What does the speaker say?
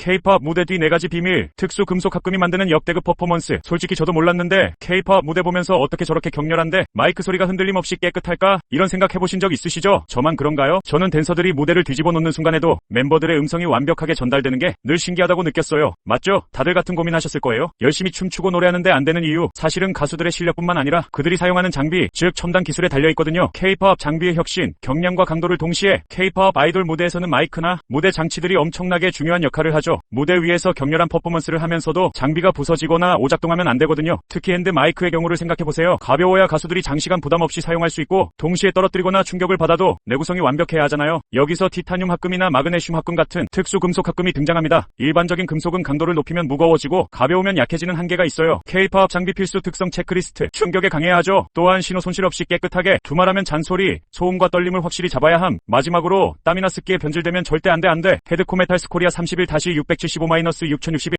K-팝 무대 뒤 네 가지 비밀, 특수 금속 합금이 만드는 역대급 퍼포먼스. 솔직히 저도 몰랐는데 K-팝 무대 보면서 어떻게 저렇게 격렬한데 마이크 소리가 흔들림 없이 깨끗할까? 이런 생각 해보신 적 있으시죠? 저만 그런가요? 저는 댄서들이 무대를 뒤집어 놓는 순간에도 멤버들의 음성이 완벽하게 전달되는 게 늘 신기하다고 느꼈어요. 맞죠? 다들 같은 고민하셨을 거예요. 열심히 춤추고 노래하는데 안 되는 이유, 사실은 가수들의 실력뿐만 아니라 그들이 사용하는 장비, 즉 첨단 기술에 달려 있거든요. K-팝 장비의 혁신, 경량과 강도를 동시에 K-팝 아이돌 무대에서는 마이크나 무대 장치들이 엄청나게 중요한 역할을 하죠. 무대 위에서 격렬한 퍼포먼스를 하면서도 장비가 부서지거나 오작동하면 안 되거든요. 특히 핸드 마이크의 경우를 생각해 보세요. 가벼워야 가수들이 장시간 부담 없이 사용할 수 있고 동시에 떨어뜨리거나 충격을 받아도 내구성이 완벽해야 하잖아요. 여기서 티타늄 합금이나 마그네슘 합금 같은 특수 금속 합금이 등장합니다. 일반적인 금속은 강도를 높이면 무거워지고 가벼우면 약해지는 한계가 있어요. K-팝 장비 필수 특성 체크리스트. 충격에 강해야 하죠. 또한 신호 손실 없이 깨끗하게 두말하면 잔소리, 소음과 떨림을 확실히 잡아야 함. 마지막으로 땀이나 습기에 변질되면 절대 안돼 안돼. 헤드코메탈스 코리아 31-675-6061